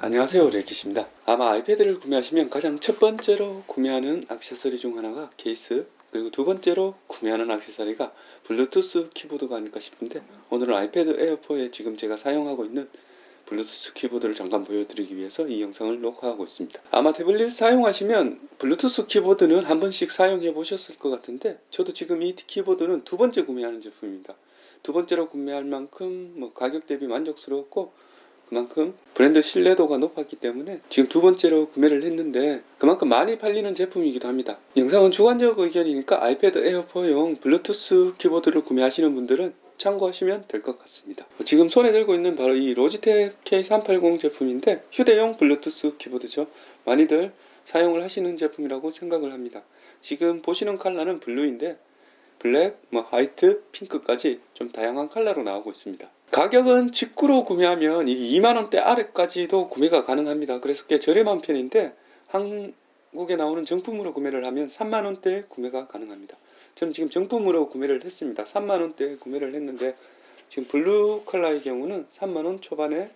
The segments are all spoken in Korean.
안녕하세요 레키입니다. 아마 아이패드를 구매하시면 가장 첫 번째로 구매하는 액세서리 중 하나가 케이스 그리고 두 번째로 구매하는 액세서리가 블루투스 키보드가 아닐까 싶은데 오늘은 아이패드 에어포에 지금 제가 사용하고 있는 블루투스 키보드를 잠깐 보여드리기 위해서 이 영상을 녹화하고 있습니다. 아마 태블릿 사용하시면 블루투스 키보드는 한 번씩 사용해 보셨을 것 같은데 저도 지금 이 키보드는 두 번째 구매하는 제품입니다. 두 번째로 구매할 만큼 뭐 가격 대비 만족스러웠고 그만큼 브랜드 신뢰도가 높았기 때문에 지금 두 번째로 구매를 했는데 그만큼 많이 팔리는 제품이기도 합니다. 영상은 주관적 의견이니까 아이패드 에어포용 블루투스 키보드를 구매하시는 분들은 참고하시면 될 것 같습니다. 지금 손에 들고 있는 바로 이 로지텍 K380 제품인데 휴대용 블루투스 키보드죠. 많이들 사용을 하시는 제품이라고 생각을 합니다. 지금 보시는 컬러는 블루인데 블랙, 뭐 화이트, 핑크까지 좀 다양한 컬러로 나오고 있습니다. 가격은 직구로 구매하면 이 2만원대 아래까지도 구매가 가능합니다. 그래서 꽤 저렴한 편인데 한국에 나오는 정품으로 구매를 하면 3만원대 구매가 가능합니다. 저는 지금 정품으로 구매를 했습니다. 3만원대 구매를 했는데 지금 블루 컬러의 경우는 3만원 초반에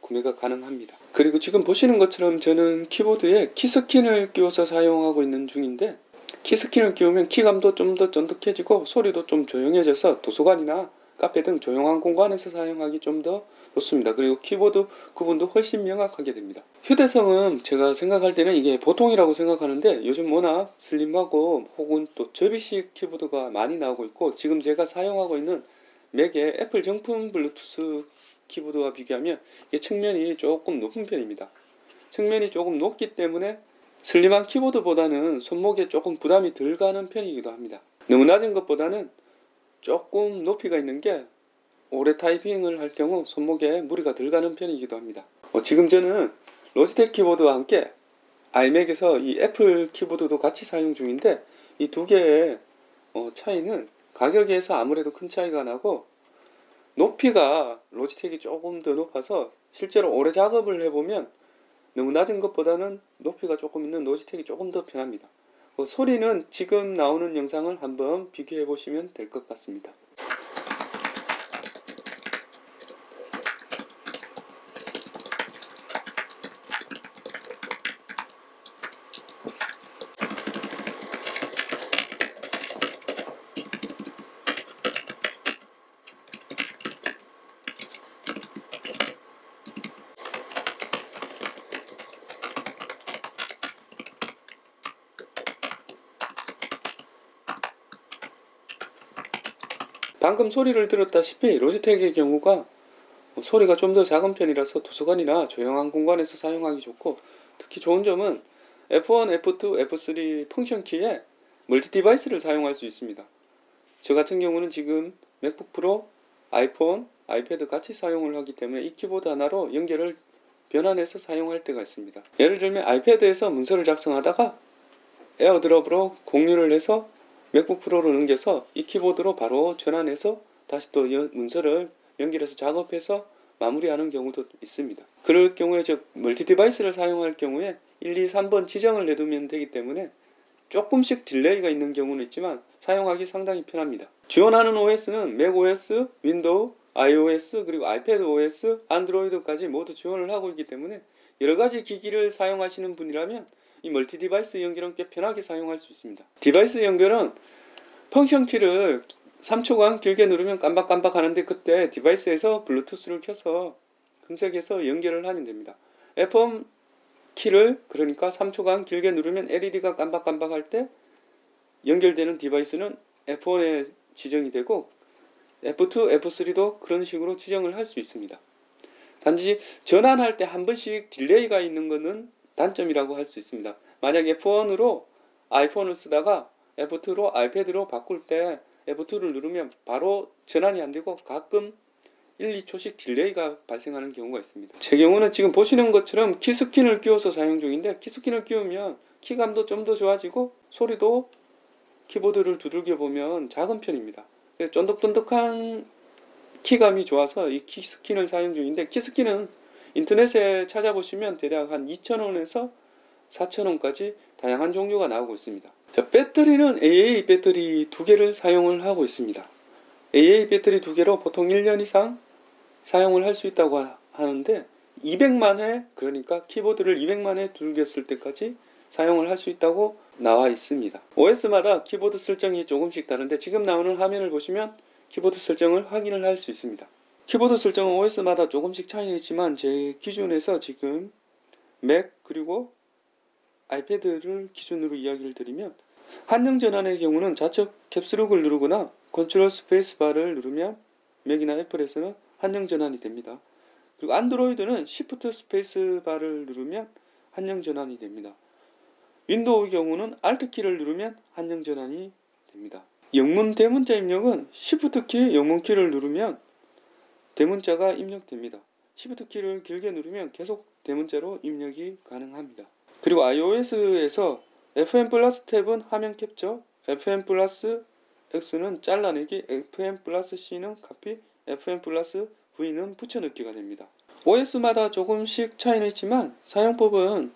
구매가 가능합니다. 그리고 지금 보시는 것처럼 저는 키보드에 키스킨을 끼워서 사용하고 있는 중인데 키스킨을 끼우면 키감도 좀 더 쫀득해지고 소리도 좀 조용해져서 도서관이나 카페 등 조용한 공간에서 사용하기 좀 더 좋습니다. 그리고 키보드 구분도 훨씬 명확하게 됩니다. 휴대성은 제가 생각할 때는 이게 보통이라고 생각하는데 요즘 워낙 슬림하고 혹은 또 접이식 키보드가 많이 나오고 있고 지금 제가 사용하고 있는 맥의 애플 정품 블루투스 키보드와 비교하면 이게 측면이 조금 높은 편입니다. 측면이 조금 높기 때문에 슬림한 키보드보다는 손목에 조금 부담이 덜 가는 편이기도 합니다. 너무 낮은 것보다는 조금 높이가 있는 게 오래 타이핑을 할 경우 손목에 무리가 덜 가는 편이기도 합니다. 어, 지금 저는 로지텍 키보드와 함께 아이맥에서 이 애플 키보드도 같이 사용 중인데 이 두 개의 어, 차이는 가격에서 아무래도 큰 차이가 나고 높이가 로지텍이 조금 더 높아서 실제로 오래 작업을 해보면 너무 낮은 것보다는 높이가 조금 있는 로지텍이 조금 더 편합니다. 그 소리는 지금 나오는 영상을 한번 비교해 보시면 될 것 같습니다. 방금 소리를 들었다시피 로지텍의 경우가 소리가 좀 더 작은 편이라서 도서관이나 조용한 공간에서 사용하기 좋고 특히 좋은 점은 F1, F2, F3 펑션 키에 멀티 디바이스를 사용할 수 있습니다. 저 같은 경우는 지금 맥북 프로, 아이폰, 아이패드 같이 사용을 하기 때문에 이 키보드 하나로 연결을 변환해서 사용할 때가 있습니다. 예를 들면 아이패드에서 문서를 작성하다가 에어드롭으로 공유를 해서 맥북 프로로 넘겨서 이 키보드로 바로 전환해서 다시 또 연- 문서를 연결해서 작업해서 마무리하는 경우도 있습니다. 그럴 경우에 저 멀티 디바이스를 사용할 경우에 1, 2, 3번 지정을 해두면 되기 때문에 조금씩 딜레이가 있는 경우는 있지만 사용하기 상당히 편합니다. 지원하는 OS는 맥OS, 윈도우, iOS 그리고 아이패드 OS, 안드로이드까지 모두 지원을 하고 있기 때문에 여러 가지 기기를 사용하시는 분이라면 이 멀티 디바이스 연결은 꽤 편하게 사용할 수 있습니다. 디바이스 연결은 펑션 키를 3초간 길게 누르면 깜박깜박 하는데 그때 디바이스에서 블루투스를 켜서 검색해서 연결을 하면 됩니다. F1 키를 그러니까 3초간 길게 누르면 LED가 깜박깜박 할 때 연결되는 디바이스는 F1에 지정이 되고 F2, F3도 그런 식으로 지정을 할 수 있습니다. 단지 전환할 때 한 번씩 딜레이가 있는 것은 단점이라고 할 수 있습니다. 만약 F1으로 아이폰을 쓰다가 F2로 아이패드로 바꿀 때 F2를 누르면 바로 전환이 안 되고 가끔 1, 2초씩 딜레이가 발생하는 경우가 있습니다. 제 경우는 지금 보시는 것처럼 키스킨을 끼워서 사용 중인데 키스킨을 끼우면 키감도 좀 더 좋아지고 소리도 키보드를 두들겨 보면 작은 편입니다. 쫀득쫀득한 키감이 좋아서 이 키스킨을 사용 중인데 키스킨은 인터넷에 찾아보시면 대략 한 2,000원에서 4,000원까지 다양한 종류가 나오고 있습니다. 자, 배터리는 AA 배터리 두 개를 사용을 하고 있습니다. AA 배터리 두 개로 보통 1년 이상 사용을 할 수 있다고 하- 하는데 200만 회 그러니까 키보드를 200만 회 두르겼을 때까지 사용을 할 수 있다고 나와 있습니다. OS마다 키보드 설정이 조금씩 다른데 지금 나오는 화면을 보시면 키보드 설정을 확인을 할 수 있습니다. 키보드 설정은 OS마다 조금씩 차이는 있지만 제 기준에서 지금 맥 그리고 아이패드를 기준으로 이야기를 드리면 한영 전환의 경우는 좌측 캡슐록을 누르거나 컨트롤 스페이스 바를 누르면 맥이나 애플에서는 한영 전환이 됩니다. 그리고 안드로이드는 시프트 스페이스 바를 누르면 한영 전환이 됩니다. 윈도우의 경우는 Alt 키를 누르면 한영 전환이 됩니다. 영문 대문자 입력은 Shift 키, 영문 키를 누르면 대문자가 입력됩니다. Shift 키를 길게 누르면 계속 대문자로 입력이 가능합니다. 그리고 iOS에서 FM 플러스 탭은 화면 캡처, FM 플러스 X는 잘라내기, FM 플러스 C는 카피, FM 플러스 V는 붙여넣기가 됩니다. OS마다 조금씩 차이는 있지만 사용법은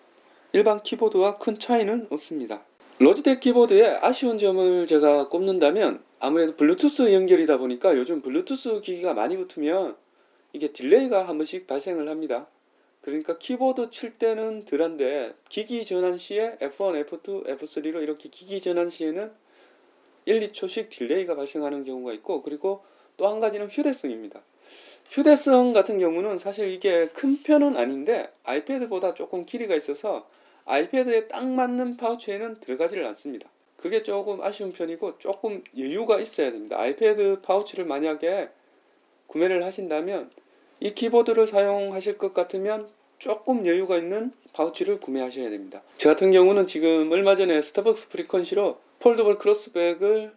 일반 키보드와 큰 차이는 없습니다. 로지텍 키보드의 아쉬운 점을 제가 꼽는다면 아무래도 블루투스 연결이다 보니까 요즘 블루투스 기기가 많이 붙으면 이게 딜레이가 한 번씩 발생을 합니다. 그러니까 키보드 칠 때는 덜한데 기기 전환 시에 F1, F2, F3로 이렇게 기기 전환 시에는 1, 2초씩 딜레이가 발생하는 경우가 있고 그리고 또 한 가지는 휴대성입니다. 휴대성 같은 경우는 사실 이게 큰 편은 아닌데 아이패드보다 조금 길이가 있어서 아이패드에 딱 맞는 파우치에는 들어가지를 않습니다. 그게 조금 아쉬운 편이고 조금 여유가 있어야 됩니다. 아이패드 파우치를 만약에 구매를 하신다면 이 키보드를 사용하실 것 같으면 조금 여유가 있는 파우치를 구매하셔야 됩니다. 저 같은 경우는 지금 얼마 전에 스타벅스 프리퀀시로 폴더블 크로스백을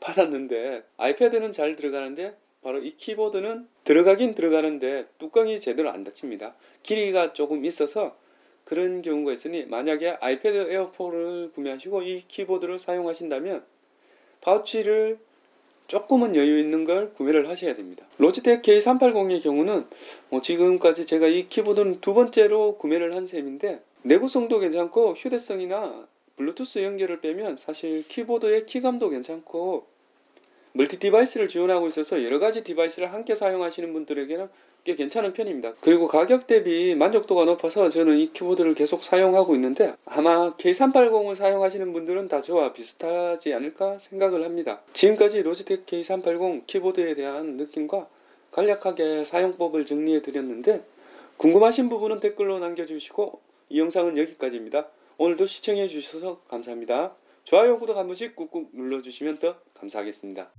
받았는데 아이패드는 잘 들어가는데 바로 이 키보드는 들어가긴 들어가는데 뚜껑이 제대로 안 닫힙니다. 길이가 조금 있어서 그런 경우가 있으니 만약에 아이패드 에어4를 구매하시고 이 키보드를 사용하신다면 파우치를 조금은 여유 있는 걸 구매를 하셔야 됩니다. 로지텍 K380의 경우는 뭐 지금까지 제가 이 키보드는 두 번째로 구매를 한 셈인데 내구성도 괜찮고 휴대성이나 블루투스 연결을 빼면 사실 키보드의 키감도 괜찮고 멀티 디바이스를 지원하고 있어서 여러 가지 디바이스를 함께 사용하시는 분들에게는 꽤 괜찮은 편입니다. 그리고 가격 대비 만족도가 높아서 저는 이 키보드를 계속 사용하고 있는데 아마 K380을 사용하시는 분들은 다 저와 비슷하지 않을까 생각을 합니다. 지금까지 로지텍 K380 키보드에 대한 느낌과 간략하게 사용법을 정리해 드렸는데 궁금하신 부분은 댓글로 남겨주시고 이 영상은 여기까지입니다. 오늘도 시청해 주셔서 감사합니다. 좋아요, 구독 한 번씩 꾹꾹 눌러주시면 더 감사하겠습니다.